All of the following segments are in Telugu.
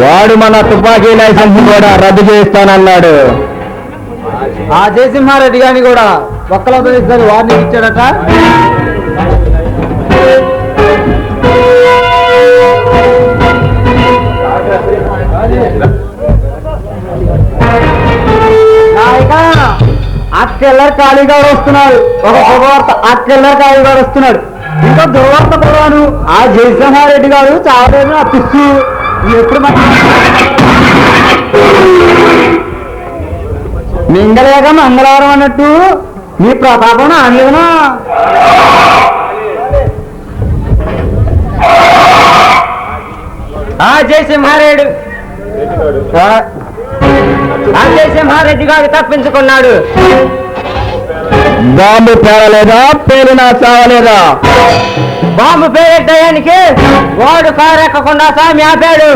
వాడు మన తుపాకీ లైసెన్స్ కూడా రద్దు చేస్తానన్నాడు. ఆ జయసింహారెడ్డి గారిని కూడా ఒక్కలతో ఇద్దరు వార్నింగ్ ఇచ్చాడట. నాయక ఖాళీగా వస్తున్నాడు ఒక శుభవార్త అక్కెళ్ళర్ ఖాళీగా వస్తున్నాడు. ఇంకా దుర్వార్త పడవాను ఆ జయసింహారెడ్డి గారు చాలా అప్పిస్తూ ఎప్పుడు మింగలేక మంగళవారం అన్నట్టు మీ ప్రతాపం ఆగలేదనా? ఆ జయసింహారెడ్డి ఆ జయసింహారెడ్డి గారు తప్పించుకున్నాడు. బాంబు పేరలేదా? పేరునా చావలేదా? బాంబు పేరెట్టడానికి వాడు కారెక్కకుండా సామి ఆపాడు.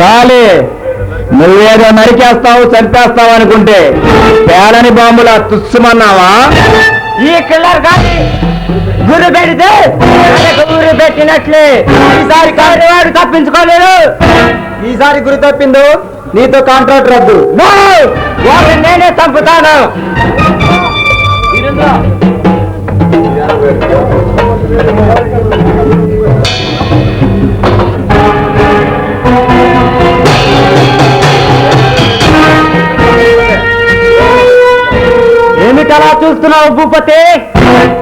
కాలే. నువ్వేదో నరికేస్తావు చంపేస్తావు అనుకుంటే పేలని బాంబులా తుస్సుమన్నావా? ఈ కిల్లర్ గాని గురి పెడితే గురి పెట్టినట్లే. ఈసారి కాని వాడు తప్పించుకోలేడు ఈసారి గురి తప్పిండు నీతో కాంట్రాక్ట్ రద్దు. నేనే చంపుతాను. ఏమిటలా చూస్తున్నావు భూపతి.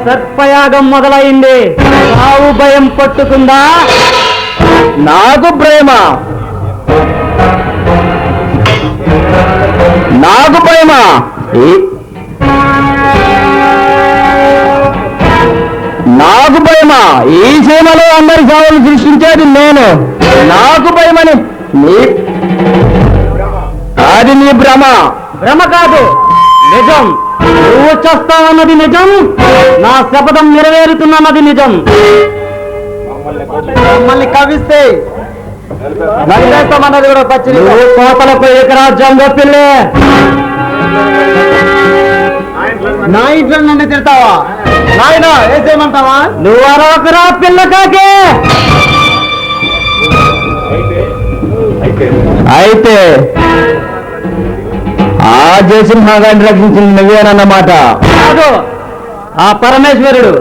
సర్పయాగం మొదలైంది. సావు భయం పట్టుకుందా? నాకు ప్రేమ. నాకు ప్రేమ. నాకు ప్రేమ. ఈ సీమలో అందరి సావులు సృష్టించేది నేను. నాకు భయమని నీ అది నీ భ్రమ. భ్రమ కాదు. నిజం. నువ్వు చేస్తావన్నది నిజం. నా శపథం నెరవేరుతున్నది నిజం. మమ్మల్ని కవిస్తే. నలిపేస్తామన్నది కూడా పచ్చి నువ్వు కోతలకు ఏకరాజ్యం గొప్పిల్లే నా ఇంట్లో నన్ను తిడతావా? నాయన ఏం చేయమంటావా? నువ్వు అరవకరా పిల్లకాకే అయితే. ఆ జయసింహాగాన్ని రక్షించింది నువ్వేనన్నమాట కాదు ఆ పరమేశ్వరుడు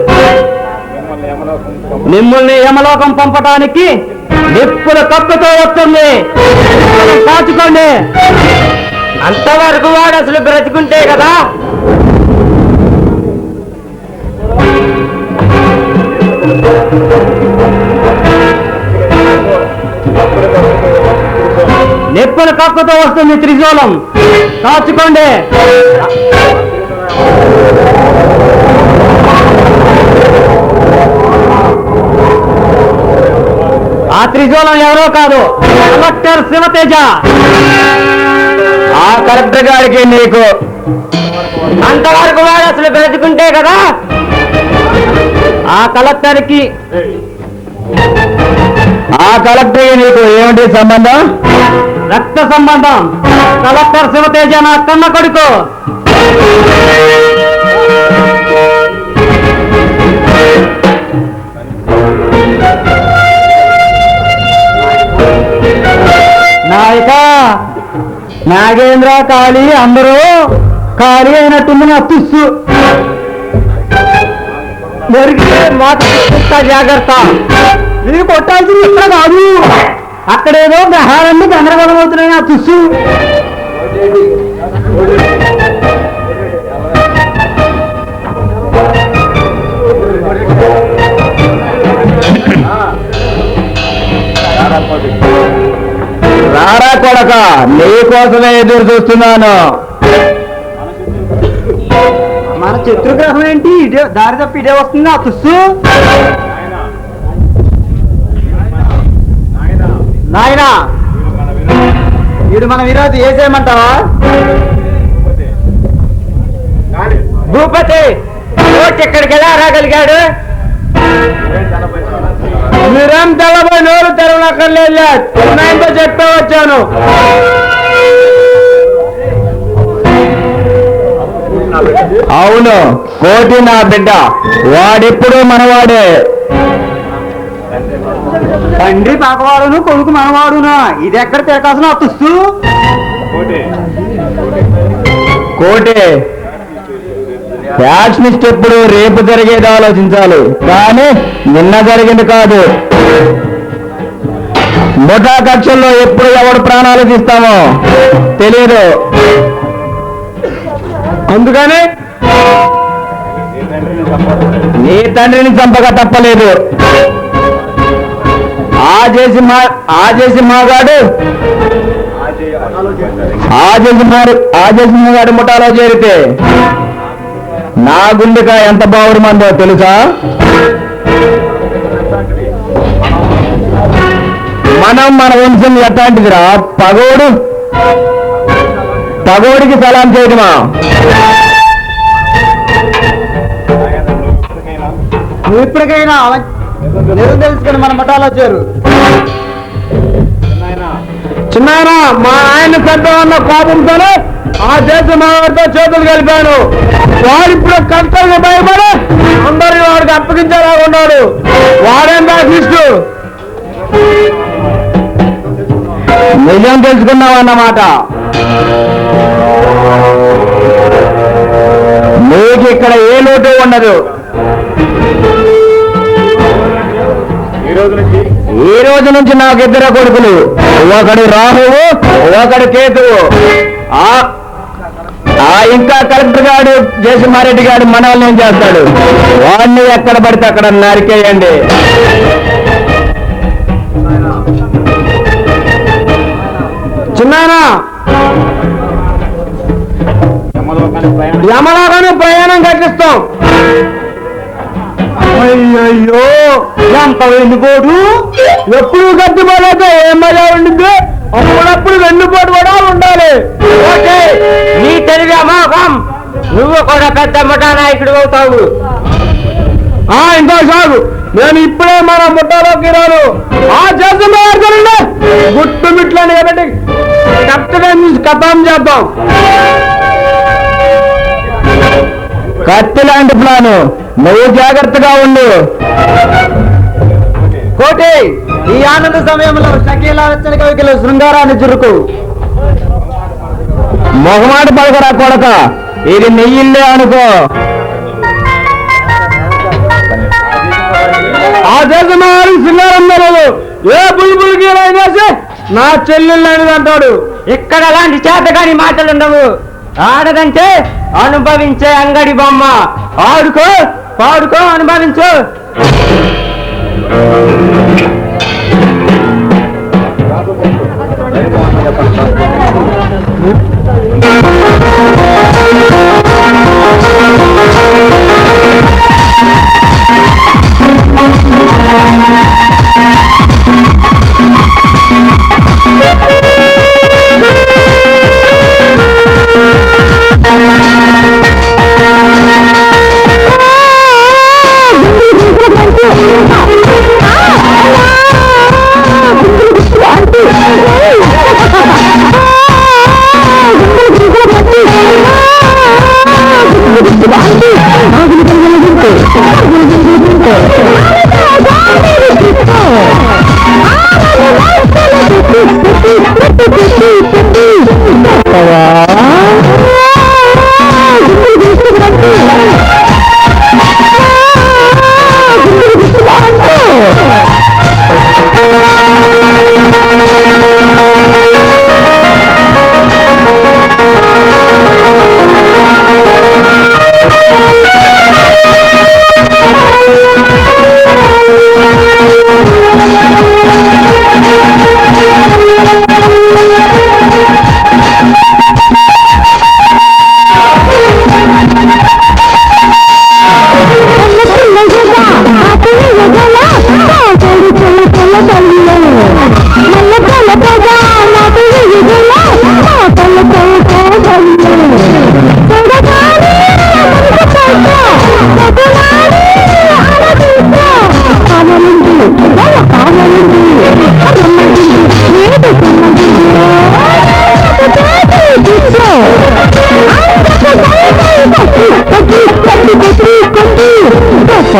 మిమ్మల్ని యమలోకం పంపటానికి నిప్పుల కప్పుతో వస్తుంది. కాచుకోండి. అంతవరకు వాడు అసలు బ్రతికుంటే కదా. నెప్పుల కక్కుతో వస్తుంది త్రిశూలం. కాచుకోండి. ఆ త్రిశూలం ఎవరో కాదు కలెక్టర్ శివతేజ ఆ కలెక్టర్ గారికి నీకు అంతవరకు వాడు అసలు బ్రతుకుంటే కదా ఆ కలెక్టర్కి ఆ కలెక్టర్ నీకు ఏమిటి సంబంధం? రక్త సంబంధం. కలెక్టర్ శివతేజ నా కన్న కొడుకు. నాయక నాగేంద్ర కాళీ అందరూ ఖాళీ అయినట్టుంది నా తుస్సు. దొరికితే మాట జాగ్రత్త. ఇది కొట్టాల్సింది ఇక్కడ కాదు. అక్కడేదో గ్రహాలన్నీ గందరగోళం అవుతున్నాయి నా తుస్సు. రారా కొడక నీ కోసమే ఎదురు చూస్తున్నాను. మన శత్రుగ్రహం ఏంటి? ఇదే దారి తప్పి ఇదే వస్తుంది ఆ తుస్సు. నాయనా వీడు మన విరోధి ఏసేయమంటావా? భూపతి కోటి ఎక్కడికి ఎలా రాగలిగాడు? మీరేం తెల్లబోయి నోరు తెరవనక్కర్లేదు ఉన్నాయంతో చెప్పే వచ్చాను. అవును కోటి నా బిడ్డ వాడెప్పుడు మనవాడే. తండ్రి పగవాడును కొడుకు మనవాడునా? ఇది ఎక్కడ తిరకాల్సిన అతుస్తూ కోటే. ఫ్యాషనిస్ట్ ఎప్పుడు రేపు జరిగేది ఆలోచించాలి. కానీ నిన్న జరిగింది కాదు. ముఠా కక్షల్లో ఎప్పుడు ఎవడు ప్రాణాలు తీస్తామో తెలియదు అందుకని నీ తండ్రిని చంపక తప్పలేదు. చేసి మా ఆ చేసి మాగాడు. ఆ చేసి మారు ఆ చేసి మాగాడు ముఠాలో చేరితే నా గుండెక ఎంత బావురమందో తెలుసా? మనం మన వంశం ఎట్లాంటిదిరా? పగోడు. పగోడికి సలాం చేయటమా? ఇప్పటికైనా నిజం తెలుసుకుని మన మఠాలో చేరు. చిన్నాయన? మా ఆయన పెద్ద అన్న కోపంతోనే ఆ దేశ మావాడితో చేతులు కలిపాను వాడు ఇప్పుడు కర్తవ్య భయపడి అందరినీ వాడికి అప్పగించేలా ఉన్నాడు. వాడేం బ్యాసిస్టు నిజం తెలుసుకున్నావు అన్నమాట? నీకు ఇక్కడ ఏ లోటు ఉండదు. ఈ రోజు నుంచి నాకు ఇద్దరు కొడుకులు. ఒకడు రాహువు ఒకడు కేతువు. ఆ ఇంకా కలెక్టర్ గారు జయసింహారెడ్డి గారు మనల్ని ఏం చేస్తాడు? వాడిని ఎక్కడ పడితే అక్కడ నరికేయండి. చిన్నానా? యమలాగానే ప్రయాణం కట్టిస్తాం. అయ్యయ్యో! ఎంత వెన్నుపోటు ఎప్పుడు గట్టిపోలేక ఏం మజా ఉండింది? అప్పుడప్పుడు వెన్నుపోటు కూడా ఉండాలి. ఓకే నీ తెలివి అమోఘం నువ్వు కూడా పెద్ద ముఠా నాయకుడు అవుతావు. ఆ ఇంకా సాగు. నేను ఇప్పుడే మన ముఠాలోకి రాను. ఆ చేస్తున్న గుట్టు మిట్లని కాబట్టి కరెక్ట్గా కథం చేద్దాం. కత్తి లాంటి ప్లాను. నువ్వు జాగ్రత్తగా ఉండు. కోటి ఈ ఆనంద సమయంలో షకీలా వెచ్చని కవికలు శృంగారాన్ని చురుకు. మొహమాట పలకరా కొడక ఇది నెయ్యిల్లే అనుకో. ఆ దేశమారి సింగారం ఏ బుల్బుల్కి చేసి నా చెల్లెళ్ళు అనేది అంటాడు. ఇక్కడ అలాంటి చేతగాని మాటలు ఉండవు ఆడదంటే అనుభవించే అంగడి బొమ్మ. ఆడుకో పాడుకో అనుభవించు.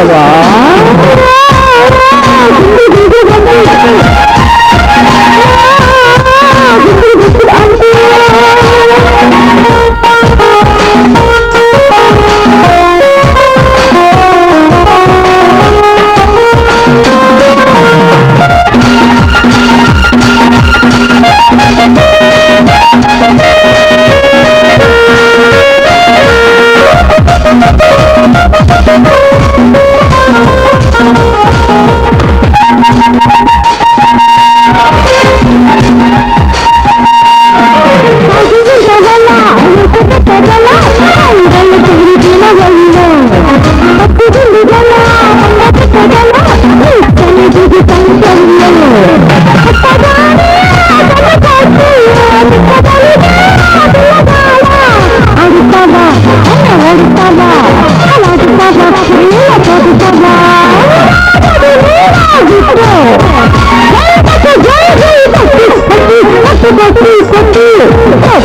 와.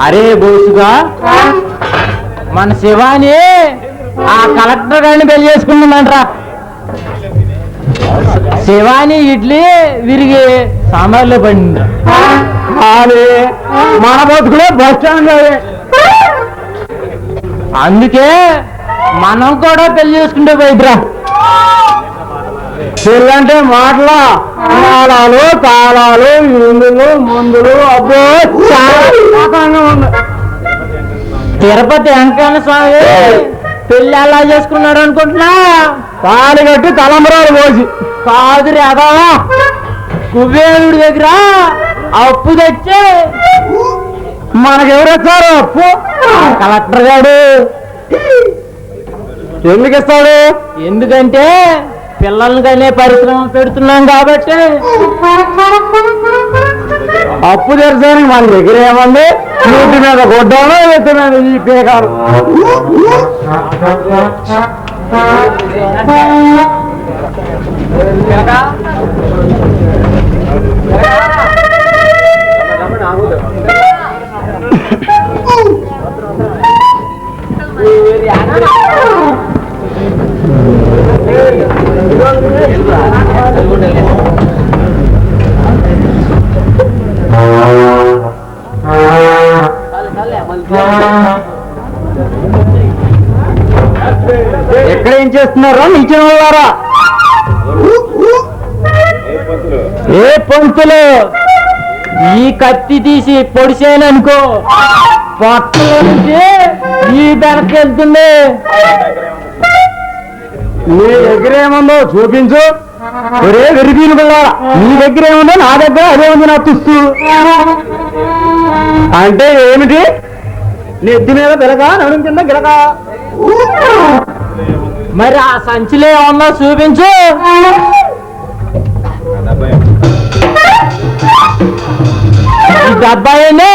అరే బోసుగా మన శివాని ఆ కలెక్టర్ గారిని పెళ్ళి చేసుకుంటుందంట్రా. శివాని ఇడ్లీ విరిగి సాంబార్లో పడింది. మన బతుకులే బస్ స్టాండ్ అందుకే మనం కూడా పెళ్ళి చేసుకుంటే పోయిద్రా పెళ్ళంటే మాటల తాళాలు తాళాలు ఇందులు మందులు అబ్బో తిరుపతి వెంకన్న స్వామి పెళ్ళి ఎలా చేసుకున్నాడు అనుకుంటున్నా? తాళి కట్టి తలంబరాలు పోసి. కాదు రాదా కుబేరుడి దగ్గర అప్పు తెచ్చి మనకెవరు ఇస్తారు అప్పు? కలెక్టర్ గారు ఎందుకు ఇస్తాడు? ఎందుకంటే పిల్లలకనే పరిశ్రమ పెడుతున్నాం కాబట్టి. అప్పు తెరచడానికి మన దగ్గర ఏముంది? నూటి మీద గొడ్డాను ఎత్తి మీద ఈ పేకారు ఎక్కడ ఏం చేస్తున్నారా నిలిచిన వాళ్ళారా ఏ పంతులు? ఈ కత్తి తీసి పొడిసేననుకో అనుకో. నుంచి ఈ వెనక్కి నీ దగ్గర ఏముందో చూపించు. ఒరే వెరిపీలు పిల్ల నీ దగ్గర ఏముందో నా దగ్గర అదే ఉంది నా తుస్తు అంటే ఏమిటి? నెత్తి మీద పిలక నడుం కింద గిలక. మరి ఆ సంచిలో ఏమన్నా చూపించు. డబ్బా ఏంటి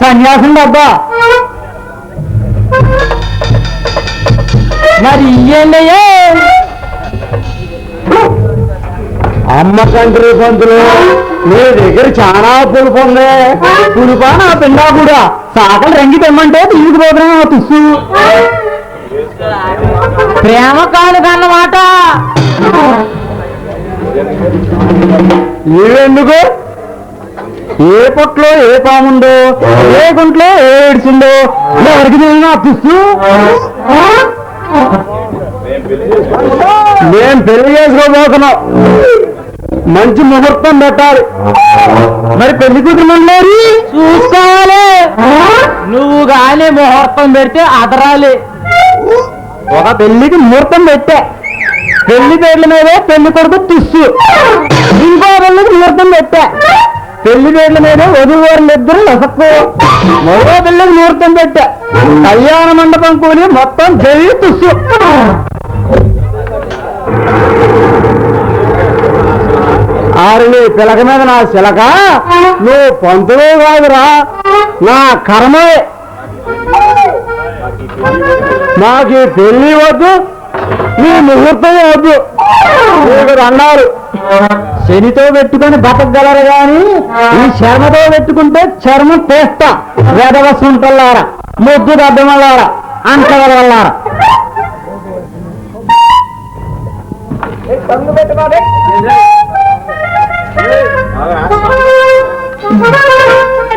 సన్యాసం డబ్బా. మరి అమ్మ కంట్రీ పంతులు నీ దగ్గర చాలా పులుపు ఉంది. పులుపా నా పిండా కూడా. సాకలు రంగి తెమ్మంటే తీసుకుపోతున్నా నా తుస్సు ప్రేమ కాదు కన్నమాట ఏవెందుకు ఏ పొట్లో ఏ పాముందో ఏ గుంట్లో ఏ ఏడ్చిందో ఎవరికి తెలియదు నా తుస్సు నేను పెళ్ళి చేసుకోబోతున్నాం. మంచి ముహూర్తం పెట్టాలి. మరి పెళ్ళి మళ్ళీ చూసుకోవాలి. నువ్వు గాని ముహూర్తం పెడితే అదరాలి. ఒక పెళ్ళికి ముహూర్తం పెట్టా. పెళ్ళి పేర్ల మీద పెళ్ళి కొడుకు తుస్సు. ఇంకో పెళ్ళికి ముహూర్తం పెట్టా. పెళ్ళి పేర్ల మీద వధువు వారిని ఇద్దరు నసక్కు మరో పిల్లకి ముహూర్తం పెట్టా. కళ్యాణ మండపం కూలి మొత్తం చెయ్యి తుస్సు ఆరుని పిలక మీద నా శిలక నువ్వు పంతులు కాదురా నా కర్మే. నాకు పెళ్ళి వద్దు నీ ముహూర్తం వద్దు మీరు అన్నారు శనితో పెట్టుకొని బతకగలరు గాని ఈ చర్మతో పెట్టుకుంటే చర్మం తీస్తా వేదవస్తుంటారా ముద్దు దద్దమల్లారా అంటగలవారా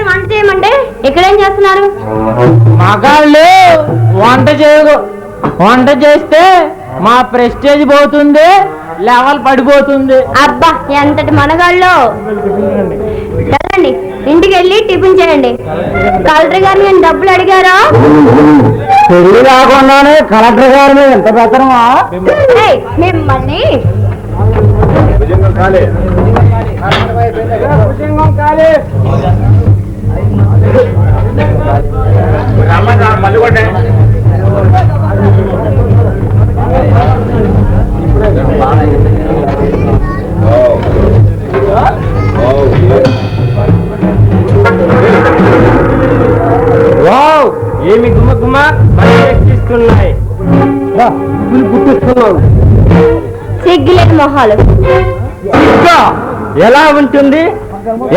వంట చేయమంటే ఇక్కడేం చేస్తున్నారు? మగాళ్ళు వంట చేయకు. వంట చేస్తే మా ప్రెస్టేజ్ పోతుంది లెవెల్ పడిపోతుంది. అబ్బా ఎంతటి మనగాళ్ళు. వెళ్ళండి ఇంటికి వెళ్ళి టిఫిన్ చేయండి. కలెక్టర్ గారిని నేను డబ్బులు అడిగారా? పెళ్ళి కాకుండానే కలెక్టర్ గారి మీద ఎంత ఏయ్, మిమ్మల్ని. వావ్. ఏమి గుమ్మ గుమ్మ ఎక్కిస్తున్నాయి పుట్టిస్తున్నావు సిగ్గులేని మొహాలు. ఎలా ఉంటుంది?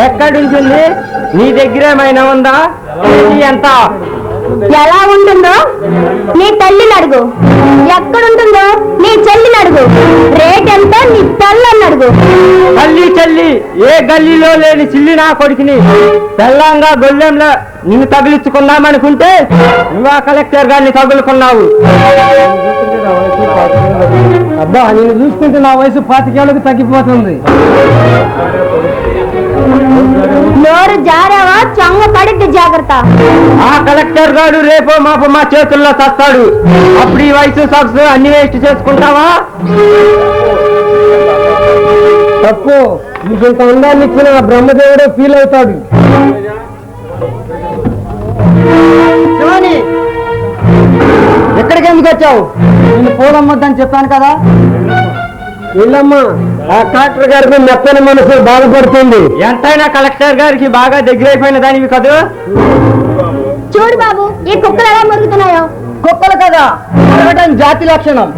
ఎక్కడుంటుంది? నీ దగ్గర ఏమైనా ఉందా? ఎంత ఎలా ఉంటుందో నీ తల్లిని అడుగు. ఎక్కడుంటుందో నీ చెల్లిని అడుగు. రేట్ ఎంతో నీ తల్లని అడుగు. తల్లి చెల్లి ఏ గల్లీలో లేని చిల్లి నా కొడుకుని తెల్లంగా గొల్లెంలో నిన్ను తగిలించుకుందామనుకుంటే నువ్వు ఆ కలెక్టర్ గారిని తగులుకున్నావు. అబ్బా నేను చూసుకుంటే నా వయసు పాతికేళ్ళకి తగ్గిపోతుంది. నోరు జారావా చొంగ పడిద్ది జాగ్రత్త. ఆ కలెక్టర్ గారు రేపో మాపో మా చేతుల్లో చస్తాడు అప్పుడు ఈ వయసు సబ్స్ అన్ని వేస్ట్ చేసుకుంటావా? తప్పు. నీకు ఇంత ఉండాలని ఇచ్చిన బ్రహ్మదేవుడే ఫీల్ అవుతాడు. ఎక్కడికి ఎందుకు వచ్చావు? నేను పోలమ్మద్దని చెప్పాను కదా. వెళ్ళమ్మా. కలెక్టర్ గారికి మెత్తని మనసు బాధపడుతుంది. ఎంతైనా కలెక్టర్ గారికి బాగా దగ్గరైపోయిన దానివి కదూ? చూడు బాబు ఈ కుక్కలు ఎలా మురుగుతున్నాయో? కుక్కలు కదా జాతి లక్షణం.